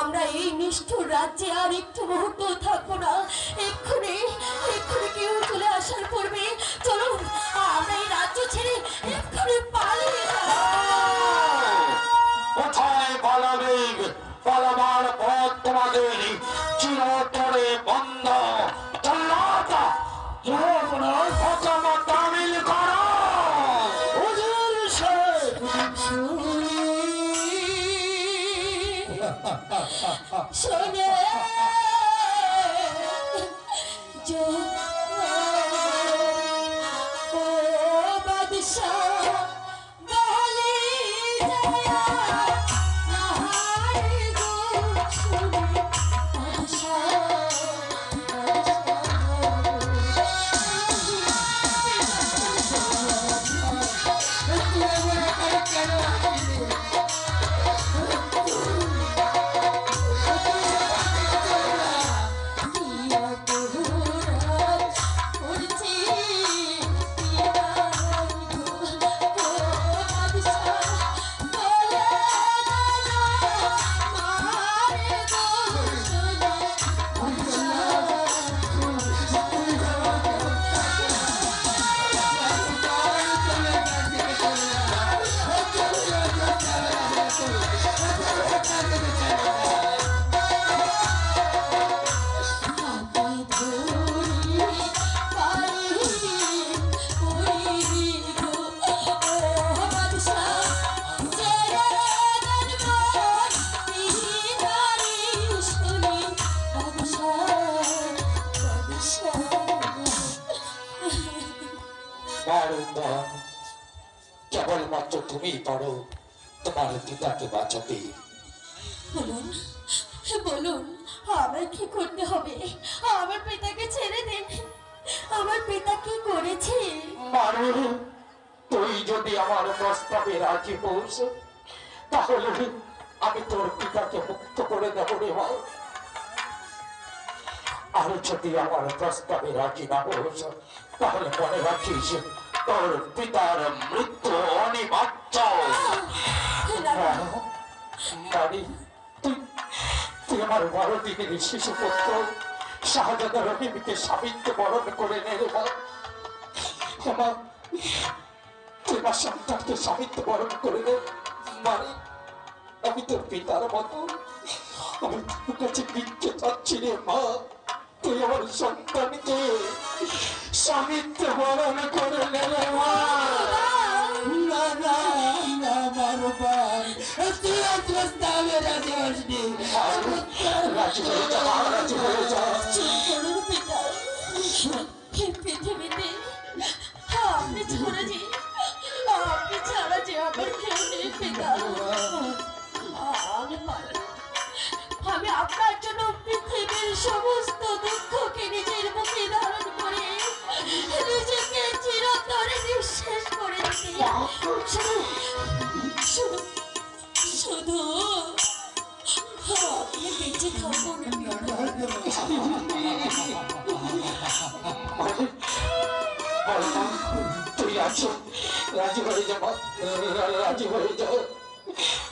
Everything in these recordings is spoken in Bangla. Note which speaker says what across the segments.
Speaker 1: আমরা এই নিষ্ঠুর রাজ্যে আর একটু মুহূর্ত থাকব না। এক্ষুনি এক্ষুনি কেউ চলে আসার পূর্বে চলুন, আমরা এই রাজ্য ছেড়ে এক্ষুনি পালিয়ে
Speaker 2: কোথায় পালাবে পালাবার পথ তোমাদের। চিরতরে বন্ধ
Speaker 1: শোনে ও বাদশাহ।
Speaker 2: বারংবার কেবলমাত্র তুমি পারো তোমার পিতাকে বাঁচাতে।
Speaker 1: বলুন বলুন আমার কি করতে হবে? আমার পিতাকে ছেড়ে দিন। আমার পিতা কি করেছে?
Speaker 2: মারু তুই যদি আমার প্রস্তাবে রাজি হোস তাহলে আমি তোর পিতাকে মুক্ত করে দেব রে মা। আর যদি আমার প্রস্তাবে রাজি না হোস তাহলে মনে রাখিস তোর পিতার মৃত্যু অনিবার্য।
Speaker 1: না, না,
Speaker 2: তুই আমার বড় দিনের শিশু পুত্র শাহজাদা রহিমকে স্বামীকে বরণ করে নে রে মা। আমার তুই আমার সন্তানকে স্বামীত্ব বরণ করে নে। মারি আমি তোর পিতার মতো। আমি তোর কাছে ভিক্ষে চাচ্ছি রে মা। তুই আমার সন্তানকে স্বামীত্ব বরণ করে নে মা
Speaker 3: না না না মারবার তুই আর প্রস্তাবে রাজি হসনি
Speaker 2: রাজি হয়ে যা রাজি হয়ে যা
Speaker 1: চুপ শুধু আপনি বেঁচে
Speaker 2: রাজি হয়ে যাব রাজি হয়ে যাও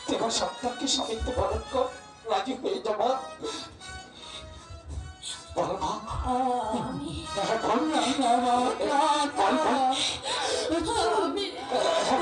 Speaker 2: তোমার সন্তানকে স্বামীত্ব বরণ রাজি হয়ে যাব হ্যাঁ, বল বল।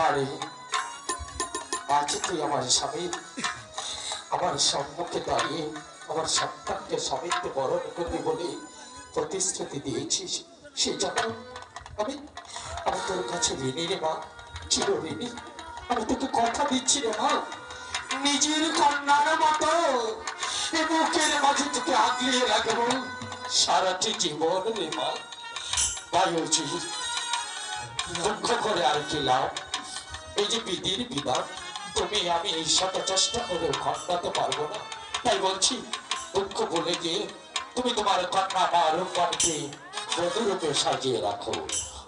Speaker 2: মারে আজ তুই আমার স্বামী। আমার সম্মুখে দাঁড়িয়ে আমার সন্তানকে স্বামীত্ব বরণ করবি বলে প্রতিশ্রুতি দিয়েছিস, সে জন্য আমি আমি তোর কাছে ঋণী রে মা, চির ঋণী। আমি তোকে কথা দিচ্ছি রে মা। নিজের কন্যার মতো এ বুকের মাঝে তোকে আগলিয়ে রাখব। সারাটি জীবন রে মা বায়ুজি দুঃখ করে আর কি লাভ? এই যে বিধির বিধান তুমি আমি শত চেষ্টা করে খণ্ডাতে পারব না। তাই বলছি দুঃখ বলে যে তুমি তোমার কন্যা মা রূপকে বধুরূপে সাজিয়ে রাখো।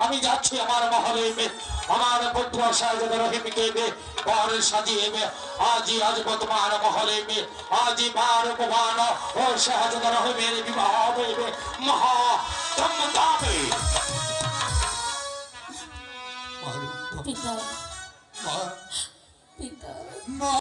Speaker 2: আমি যাচ্ছি আমার মহলে আমার পুত্র শাহজাদা রহিমকে বর সাজিয়ে আজি আজ তোমার মহলে মে আজি বার উপমান ও শাহজাদা রহিমের বিবাহ হইবে মহা ধুমধামে।
Speaker 1: পিতা
Speaker 3: মা
Speaker 1: পিতা
Speaker 3: মা